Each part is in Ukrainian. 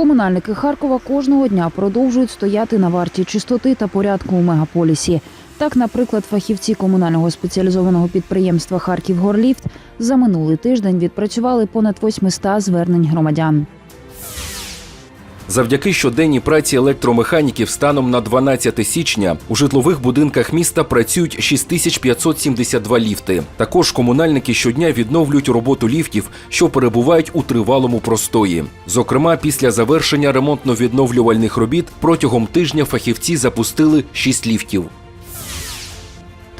Комунальники Харкова кожного дня продовжують стояти на варті чистоти та порядку у мегаполісі. Так, наприклад, фахівці комунального спеціалізованого підприємства Харків Горліфт за минулий тиждень відпрацювали понад 800 звернень громадян. Завдяки щоденній праці електромеханіків станом на 12 січня у житлових будинках міста працюють 6572 ліфти. Також комунальники щодня відновлюють роботу ліфтів, що перебувають у тривалому простої. Зокрема, після завершення ремонтно-відновлювальних робіт протягом тижня фахівці запустили 6 ліфтів.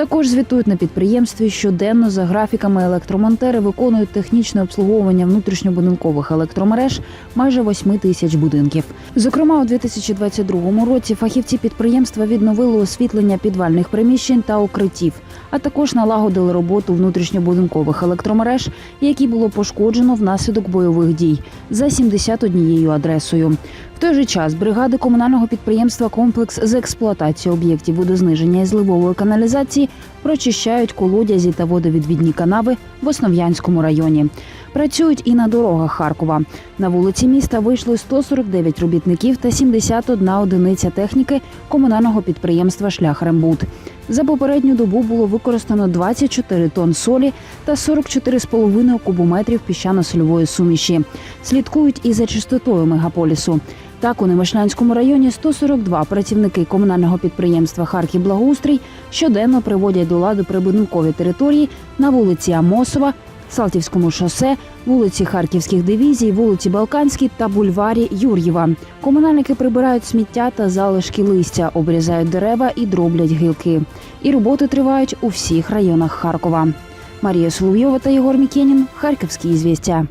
Також звітують на підприємстві щоденно за графіками електромонтери виконують технічне обслуговування внутрішньобудинкових електромереж майже 8 тисяч будинків. Зокрема, у 2022 році фахівці підприємства відновили освітлення підвальних приміщень та укриттів, а також налагодили роботу внутрішньобудинкових електромереж, які було пошкоджено внаслідок бойових дій за 71 адресою. Той же час бригади комунального підприємства Комплекс з експлуатації об'єктів водозниження і зливової каналізації прочищають колодязі та водовідвідні канави в Основ'янському районі. Працюють і на дорогах Харкова. На вулиці міста вийшли 149 робітників та 71 одиниця техніки комунального підприємства Шлях Рембут. За попередню добу було використано 24 тонн солі та 44,5 кубометрів піщано-сольової суміші. Слідкують і за чистотою мегаполісу. Так, у Немишлянському районі 142 працівники комунального підприємства Харків Благоустрій щоденно приводять до ладу прибудинкові території на вулиці Амосова, Салтівському шосе, вулиці Харківських дивізій, вулиці Балканській та бульварі Юр'єва. Комунальники прибирають сміття та залишки листя, обрізають дерева і дроблять гілки. І роботи тривають у всіх районах Харкова. Марія Соловйова та Єгор Мікенін. Харківські ізвістя.